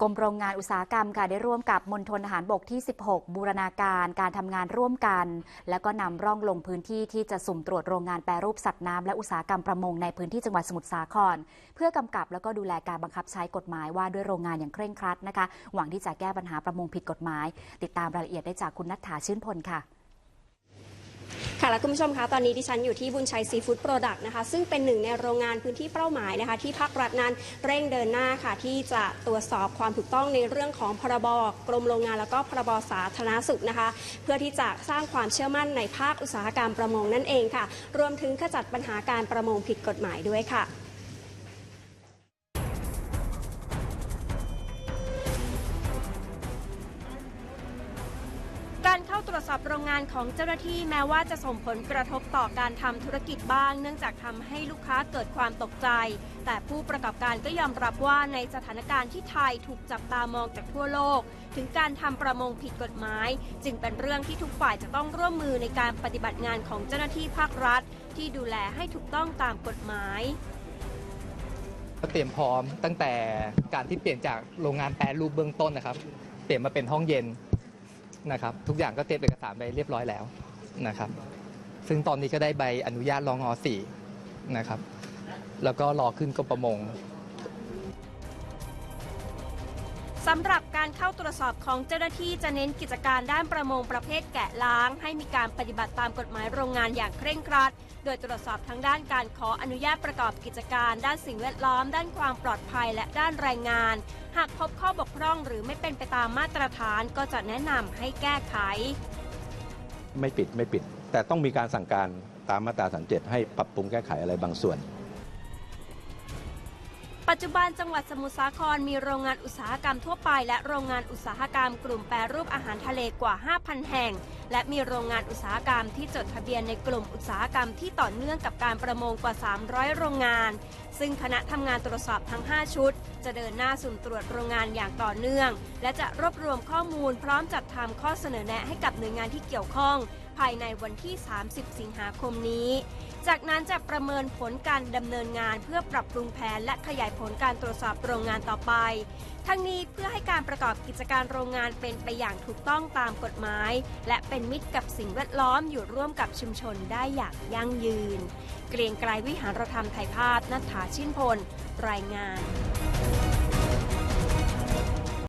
กรมโรงงานอุตสาหกรรมค่ะได้ร่วมกับมณฑลทหารบกที่ 16 บูรณาการการทำงานร่วมกัน แล้วก็นำร่องลงพื้นที่ที่จะสุ่มตรวจโรงงานแปรรูปสัตว์น้ำและอุตสาหกรรมประมงในพื้นที่จังหวัดสมุทรสาคร เพื่อกำกับแล้วก็ดูแลการบังคับใช้กฎหมายว่าด้วยโรงงานอย่างเคร่งครัดนะคะ หวังที่จะแก้ปัญหาประมงผิดกฎหมาย ติดตามรายละเอียดได้จากคุณนัทธาชื่นพลค่ะ ค่ะและคุณผู้ชมคะตอนนี้ดิฉันอยู่ที่บุญชัยซีฟู้ดโปรดักต์นะคะซึ่งเป็นหนึ่งในโรงงานพื้นที่เป้าหมายนะคะที่ภาครัฐนั้นเร่งเดินหน้าค่ะ ที่จะตรวจสอบความถูกต้องในเรื่องของพรบกรมโรงงานแล้วก็พรบสาธารณสุขนะคะ เพื่อที่จะสร้างความเชื่อมั่นในภาคอุตสาหกรรมประมงนั่นเองค่ะ รวมถึงขจัดปัญหาการประมงผิดกฎหมายด้วยค่ะ ตรวจสอบโรงงานของเจ้าหน้าที่แม้ว่าจะส่งผลกระทบต่อการทำธุรกิจบ้าง เนื่องจากทำให้ลูกค้าเกิดความตกใจ แต่ผู้ประกอบการก็ยอมรับว่าในสถานการณ์ที่ไทยถูกจับตามองจากทั่วโลก ถึงการทำประมงผิดกฎหมาย จึงเป็นเรื่องที่ทุกฝ่ายจะต้องร่วมมือในการปฏิบัติงานของเจ้าหน้าที่ภาครัฐ ที่ดูแลให้ถูกต้องตามกฎหมายก็เตรียมพร้อมตั้งแต่การที่เปลี่ยนจากโรงงานแปรรูปเบื้องต้นนะครับ เปลี่ยนมาเป็นห้องเย็น นะครับทุกอย่างก็เตรียมเอกสารไปเรียบร้อยแล้วนะครับ ซึ่งตอนนี้ก็ได้ใบอนุญาตรองอ4นะครับ แล้วก็รอขึ้นกรมประมงสำหรับการเข้าตรวจสอบของเจ้าหน้าที่จะเน้นกิจการด้านประมงประเภทแกะล้าง ให้มีการปฏิบัติตามกฎหมายโรงงานอย่างเคร่งครัด โดยตรวจสอบทั้งด้านการขออนุญาตประกอบกิจการ ด้านสิ่งแวดล้อม ด้านความปลอดภัยและด้านแรงงาน หากพบข้อบกพร่องหรือไม่เป็นไปตามมาตรฐานก็จะแนะนำให้แก้ไข ไม่ปิดไม่ปิด แต่ต้องมีการสั่งการตามมาตราสันเจ็ดให้ปรับปรุงแก้ไขอะไรบางส่วน ปัจจุบันจังหวัดสมุทรสาครมีโรงงานอุตสาหกรรมทั่วไป และโรงงานอุตสาหกรรมกลุ่มแปรรูปอาหารทะเลกว่า 5,000 แห่ง และมีโรงงานอุตสาหกรรมที่จดทะเบียนในกลุ่มอุตสาหกรรมที่ต่อเนื่องกับการประมงกว่า 300 โรงงาน ซึ่งคณะทำงานตรวจสอบทั้ง 5 ชุด จะเดินหน้าสุ่มตรวจโรงงานอย่างต่อเนื่อง และจะรวบรวมข้อมูลพร้อมจัดทำข้อเสนอแนะให้กับหน่วยงานที่เกี่ยวข้อง ภายในวันที่ 30 สิงหาคมนี้ จากนั้นจะประเมินผลการดำเนินงานเพื่อปรับปรุงแผนและขยายผลการตรวจสอบโรงงานต่อไป ทั้งนี้เพื่อให้การประกอบกิจการโรงงานเป็นไปอย่างถูกต้องตามกฎหมาย และเป็นมิตรกับสิ่งแวดล้อมอยู่ร่วมกับชุมชนได้อย่างยั่งยืน เกรียงไกรวิหารธรรมไทยภาพนัทธาชินพล รายงาน